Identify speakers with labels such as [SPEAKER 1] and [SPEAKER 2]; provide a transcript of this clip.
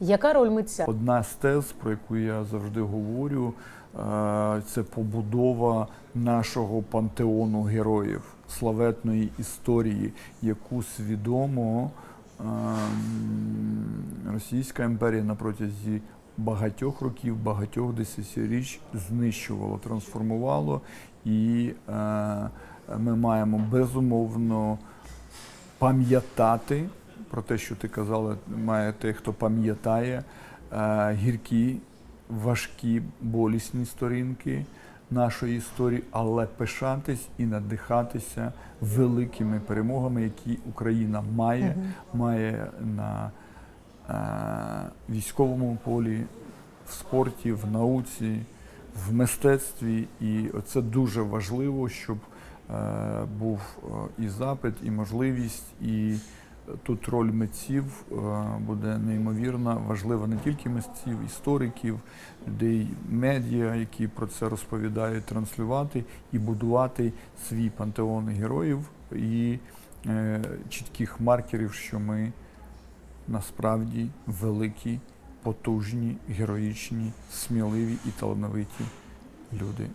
[SPEAKER 1] Яка роль митця?
[SPEAKER 2] Одна з тез, про яку я завжди говорю, е, це побудова нашого пантеону героїв, славетної історії, яку свідомо ем, Російська імперія на протязі багатьох років, багатьох десятиріч знищувала, трансформувала, і е, ми маємо безумовно пам'ятати про те, що ти казала, має той, хто пам'ятає е, гіркі, важкі, болісні сторінки нашої історії, але пишатись і надихатися великими перемогами, які Україна має, має на е, військовому полі, в спорті, в науці, в мистецтві. І це дуже важливо, щоб е, був е, і запит, і можливість, і тут роль митців е, буде неймовірна, важлива не тільки митців, істориків, людей медіа, які про це розповідають, транслювати і будувати свій пантеон героїв і е, чітких маркерів, що ми насправді великі, потужні, героїчні, сміливі і талановиті люди